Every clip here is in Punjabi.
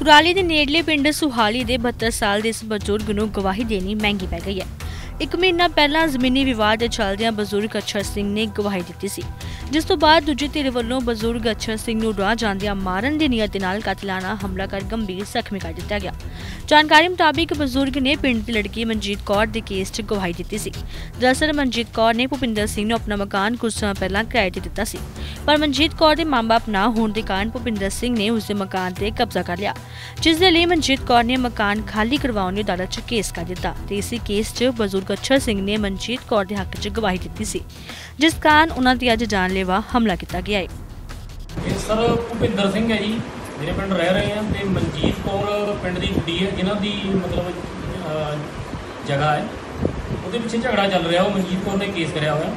ਕੁਰਾਲੀ ਦੇ ਨੇੜਲੇ ਪਿੰਡ ਸੁਹਾਲੀ ਦੇ 72 ਸਾਲ ਦੇ ਇਸ ਬਜ਼ੁਰਗ ਨੂੰ ਗਵਾਹੀ ਦੇਣੀ ਮਹਿੰਗੀ ਪੈ ਗਈ ਹੈ। ਇੱਕ ਮਹੀਨਾ ਪਹਿਲਾਂ ਜ਼ਮੀਨੀ ਵਿਵਾਦ ਦੇ ਚੱਲਦਿਆਂ ਬਜ਼ੁਰਗ ਅਛਰ ਸਿੰਘ ਨੇ ਗਵਾਹੀ ਦਿੱਤੀ ਸੀ, ਜਿਸ ਤੋਂ ਬਾਅਦ ਦੂਜੀ ਧਿਰ ਵੱਲੋਂ ਬਜ਼ੁਰਗ ਅਛਰ ਸਿੰਘ ਨੂੰ ਰਾਹ ਜਾਂਦਿਆਂ ਮਾਰਨ ਦੀ ਨੀਅਤ ਦੇ ਨਾਲ ਕਤਲਾਨਾ ਹਮਲਾ ਕਰ ਗੰਭੀਰ ਜ਼ਖਮੀ ਕਰ ਦਿੱਤਾ ਗਿਆ। ਜਾਣਕਾਰੀ ਮੁਤਾਬਿਕ ਬਜ਼ੁਰਗ ਨੇ ਪਿੰਡ ਦੀ ਲੜਕੀ ਮਨਜੀਤ ਕੌਰ ਦੇ ਕੇਸ 'ਚ ਗਵਾਹੀ ਦਿੱਤੀ ਸੀ। ਦਰਅਸਲ ਮਨਜੀਤ ਕੌਰ ਨੇ ਭੁਪਿੰਦਰ ਸਿੰਘ ਨੂੰ ਆਪਣਾ ਮਕਾਨ ਕੁਝ ਸਮਾਂ ਪਹਿਲਾਂ ਕਿਰਾਏ ਤੇ ਦਿੱਤਾ ਸੀ। ਪਰ ਮਨਜੀਤ ਕੌਰ ਦੇ ਮਾਂ-ਬਾਪ ਨਾ ਹੋਣ ਦੇ ਕਾਰਨ ਭੁਪਿੰਦਰ ਸਿੰਘ ਨੇ ਉਸ ਦੇ ਮਕਾਨ ਤੇ ਕਬਜ਼ਾ ਕਰ ਲਿਆ। ਜਿਸ ਦੇ ਲਈ ਮਨਜੀਤ ਕੌਰ ਨੇ ਮਕਾਨ ਖਾਲੀ ਕਰਵਾਉਣ ਦੀ ਅਦਾਲਤ 'ਚ ਕੇਸ ਕਰ ਦਿੱਤਾ ਤੇ ਇਸੇ ਕੇਸ 'ਚ ਬਜ਼ੁਰਗ ਅਛਰ ਸਿੰਘ ਨੇ ਮਨਜੀਤ ਕੌਰ ਦੇ ਹੱਕ 'ਚ ਗਵਾਹੀ ਦਿੱਤੀ ਸੀ। ਜਿਸ ਕਾਰਨ ਉਹਨਾਂ ਤੇ ਅੱਜ ਜਾਨਲੇਵਾ ਹਮਲਾ ਕੀਤਾ ਗਿਆ ਹੈ। ਇਹ ਸਰ ਭੁਪਿੰਦਰ ਸਿੰਘ ਹੈ ਜੀ। ਮੇਰੇ ਪਿੰਡ ਰਹਿ ਰਹੇ ਆ ਤੇ ਮਨਜੀਤ ਕੌਰ ਪਿੰਡ ਦੀ ਕੁੜੀ ਹੈ ਜਿਨ੍ਹਾਂ ਦੀ ਮਤਲਬ ਜਗ੍ਹਾ ਹੈ। ਉਹਦੇ ਪਿੱਛੇ ਝਗੜਾ ਚੱਲ ਰਿਹਾ, ਉਹ ਮਨਜੀਤ ਕੌਰ ਨੇ ਕੇਸ ਕਰਿਆ ਹੋਇਆ।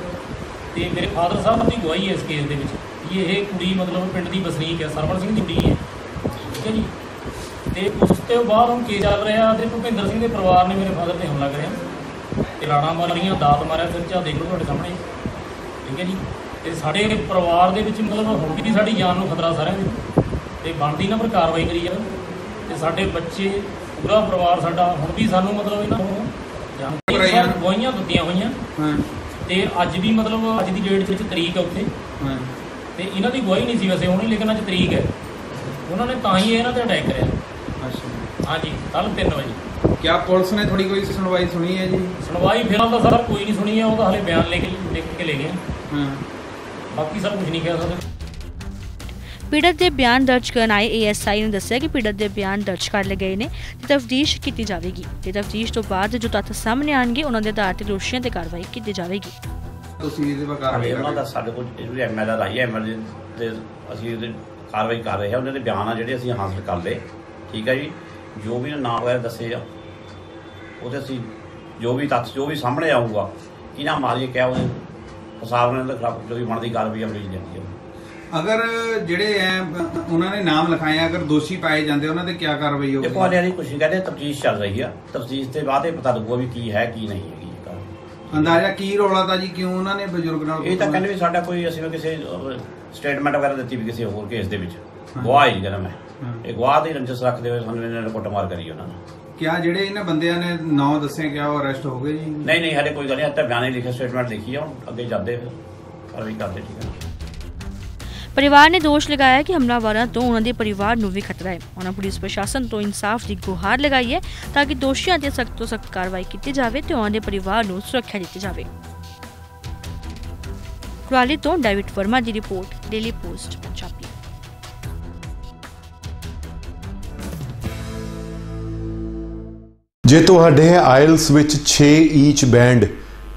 ਤੇ ਮੇਰੇ ਫਾਦਰ ਸਾਹਿਬ ਦੀ ਗਵਾਹੀ ਹੈ ਇਸ ਕੇਸ ਦੇ ਵਿੱਚ, ਕਿ ਇਹ ਕੁੜੀ ਮਤਲਬ ਪਿੰਡ ਦੀ ਵਸਨੀਕ ਹੈ, ਸਰਵਣ ਸਿੰਘ ਦੀ ਕੁੜੀ ਹੈ। ਠੀਕ ਹੈ ਜੀ? ਤੇ ਉਸ ਤੋਂ ਬਾਅਦ ਹੁਣ ਕੇਸ ਚੱਲ ਰਿਹਾ, ਤੇ ਭੁਪਿੰਦਰ ਸਿੰਘ ਦੇ ਪਰਿਵਾਰ ਨੇ ਮੇਰੇ ਫਾਦਰ ਤੇ ਹਮਲਾ ਕਰਿਆ। ਤੇ ਲਾਣਾ ਮਾਰੀਆਂ, ਦਾਤ ਮਾਰਿਆ ਸਿਰ 'ਚ ਦੇਖ ਲਓ ਤੁਹਾਡੇ ਸਾਹਮਣੇ। ਠੀਕ ਹੈ ਜੀ? ਤੇ ਸਾਡੇ ਪਰਿਵਾਰ ਦੇ ਵਿੱਚ ਮਤਲਬ ਹੁਣ ਵੀ ਸਾਡੀ ਜਾਨ ਨੂੰ ਖਤਰਾ ਸਾਰਿਆਂ ਨੂੰ ਤੇ ਬਣਦੀ ਨਾ ਪਰ ਕਾਰਵਾਈ ਕਰੀ ਜਾਵੇ। ਤੇ ਸਾਡੇ ਬੱਚੇ ਪੂਰਾ ਪਰਿਵਾਰ ਸਾਡਾ ਹੁਣ ਵੀ ਸਾਨੂੰ ਮਤਲਬ ਇਹਨਾਂ ਨੂੰ ਜਾਣ ਗਵਾਹੀਆਂ ਦਿੱਤੀਆਂ ਹੋਈਆਂ। ਹਾਂ। ਤੇ ਅੱਜ ਵੀ ਮਤਲਬ ਅੱਜ ਦੀ ਡੇਟ ਵਿੱਚ ਤਰੀਕ ਹੈ ਉੱਥੇ। ਹਾਂ। ਤੇ ਇਹਨਾਂ ਦੀ ਗਵਾਹੀ ਨਹੀਂ ਸੀ ਵੈਸੇ ਹੋਣੀ ਲੇਕਿਨ ਅੱਜ ਤਰੀਕ ਹੈ। ਉਹਨਾਂ ਨੇ ਤਾਂ ਹੀ ਇਹਨਾਂ ਤੇ ਅਟੈਕ ਕਰਿਆ। ਅੱਛਾ। ਹਾਂਜੀ ਕੱਲ 3 ਵਜੇ। ਕਿਆ ਪੁਲਿਸ ਨੇ ਥੋੜੀ ਕੋਈ ਸੁਣਵਾਈ ਸੁਣੀ ਹੈ ਜੀ? ਸੁਣਵਾਈ ਫਿਲਹਾਲ ਤਾਂ ਸਰ ਕੋਈ ਨਹੀਂ ਸੁਣੀ ਹੈ ਉਹ ਤਾਂ ਹਲੇ ਬਿਆਨ ਲੈ ਕੇ ਲਿਖ ਕੇ ਲੈ ਗਏ। ਹਾਂ। ਬਾਕੀ ਸਰ ਕੁਝ ਨਹੀਂ ਕਹਿ ਸਕਦੇ ਪੀੜਤ ਦੇ ਬਿਆਨ ਦਰਜ ਕਰਨ ਆਏ ਏਐਸਆਈ ਨੇ ਦੱਸਿਆ ਕਿ ਪੀੜਤ ਦੇ ਬਿਆਨ ਦਰਜ ਕਰ ਲਏ ਗਏ ਨੇ ਤੇ ਤਫਤੀਸ਼ ਕੀਤੀ ਜਾਵੇਗੀ। ਤੇ ਤਫਤੀਸ਼ ਤੋਂ ਬਾਅਦ ਜੋ ਤੱਥ ਸਾਹਮਣੇ ਆਣਗੇ ਉਹਨਾਂ ਦੇ ਆਧਾਰ ਤੇ ਦੋਸ਼ੀਆਂ ਤੇ ਕਾਰਵਾਈ ਕੀਤੀ ਜਾਵੇਗੀ। ਤੁਸੀਂ ਇਹਦੇ ਬਾਰੇ ਕਾਰਵਾਈ ਉਹਨਾਂ ਦਾ ਸਾਡੇ ਕੋਲ ਜਿਹੜੀ ਐਮਐਲਆਰ ਆਈ ਹੈ ਐਮਐਲਏ ਤੇ ਅਸੀਂ ਉਹਦੇ ਕਾਰਵਾਈ ਕਰ ਰਹੇ ਹਾਂ। ਉਹਨਾਂ ਦੇ ਬਿਆਨ ਆ ਜਿਹੜੇ ਅਸੀਂ ਹਾਸਲ ਕਰ ਲਏ। ਠੀਕ ਹੈ ਜੀ? ਜੋ ਵੀ ਨਾਮ ਵਗੈਰਾ ਦੱਸੇ ਆ ਉਹਦੇ ਅਸੀਂ ਜੋ ਵੀ ਤੱਥ ਜੋ ਵੀ ਸਾਹਮਣੇ ਆਊਗਾ ਕਿਹਨਾਂ ਮਾਰੀਏ ਕਿਹਾ ਹਿਸਾਬ ਨਾਲ ਉਹਦੇ ਖਿਲਾਫ ਜੋ ਵੀ ਬਣਦੀ ਕਾਰਵਾਈ ਅਮਲੀ ਜਾਂਦੀ ਹੈ। ਅਗਰ ਜਿਹੜੇ ਐ ਉਹਨਾਂ ਨੇ ਨਾਮ ਲਿਖਾਇਆ ਅਗਰ ਦੋਸ਼ੀ ਪਾਏ ਜਾਂਦੇ ਉਹਨਾਂ ਤੇ ਕਿਆ ਕਾਰਵਾਈ ਹੋਊਗੀ? ਦੇਖੋ ਹਾਲੇ ਕੁਛ ਨਹੀਂ ਕਹਿੰਦੇ ਤਫਤੀਸ਼ ਚੱਲ ਰਹੀ ਆ। ਤਫਤੀਸ਼ ਦੇ ਬਾਅਦ ਇਹ ਪਤਾ ਲੱਗੂਗਾ ਵੀ ਕੀ ਹੈ ਕੀ ਨਹੀਂ ਹੈਗੀ। ਅੰਦਾਜ਼ਾ ਕੀ ਰੌਲਾ ਤਾਂ ਜੀ ਕਿਉਂ ਉਹਨਾਂ ਨੇ ਬਜ਼ੁਰਗ ਨਾਲ ਇਹ ਤਾਂ ਕਹਿੰਦੇ ਵੀ ਸਾਡਾ ਕੋਈ ਅਸੀਂ ਕਿਸੇ ਸਟੇਟਮੈਂਟ ਵਗੈਰਾ ਦਿੱਤੀ ਵੀ ਕਿਸੇ ਹੋਰ ਕੇਸ ਦੇ ਵਿੱਚ। ਗਵਾਹ ਹੀ ਕਹਿੰਦਾ ਮੈਂ। ਹਾਂ। ਇਹ ਗਵਾਹ ਦੀ ਰੰਜਸ ਰੱਖਦੇ ਹੋਏ ਸਾਨੂੰ ਇਹਨਾਂ ਨੇ ਕੁੱਟਮਾਰ ਕਰੀ ਉਹਨਾਂ ਨੂੰ। ਕਿਆ ਜਿਹੜੇ ਇਹਨਾਂ ਬੰਦਿਆਂ ਨੇ ਨਾਂ ਦੱਸੇ ਕਿਆ ਉਹ ਅਰੈਸਟ ਹੋ ਗਏ ਜੀ? ਨਹੀਂ ਨਹੀਂ ਹਲੇ ਕੋਈ ਗੱਲ ਨਹੀਂ ਅੱਜ ਬਿਆਨੇ ਲਿਖੇ ਸਟੇਟਮੈਂਟ ਲਿਖੀ ਆ ਅੱਗੇ ਜਾਂਦੇ ਫਿਰ। ਕਾਰਵਾਈ ਕਰਦੇ ਠੀਕ ਹੈ। ਪਰਿਵਾਰ ਨੇ ਦੋਸ਼ ਲਗਾਇਆ ਕਿ ਹਮਲਾਵਰਾਂ ਤੋਂ ਉਹਨਾਂ ਦੇ ਪਰਿਵਾਰ ਨੂੰ ਵੀ ਖਤਰਾ ਹੈ। ਉਹਨਾਂ ਪੁਲਿਸ ਪ੍ਰਸ਼ਾਸਨ ਤੋਂ ਇਨਸਾਫ ਦੀ ਗੁਹਾਰ ਲਗਾਈ ਹੈ ਤਾਂ ਕਿ ਦੋਸ਼ੀਆਂ ਤੇ ਸਖਤ ਤੋਂ ਸਖਤ ਕਾਰਵਾਈ ਕੀਤੀ ਜਾਵੇ ਤੇ ਉਹਨਾਂ ਦੇ ਪਰਿਵਾਰ ਨੂੰ ਸੁਰੱਖਿਆ ਦਿੱਤੀ ਜਾਵੇ। ਕੁਰਾਲੀ ਤੋਂ ਡੇਵਿਡ ਵਰਮਾ ਦੀ ਰਿਪੋਰਟ, ਡੇਲੀ ਪੋਸਟ, ਪੰਜਾਬੀ। ਜੇ ਤੁਹਾਡੇ ਹੈ ਆਇਲਸ ਵਿੱਚ 6 ਈਚ ਬੈਂਡ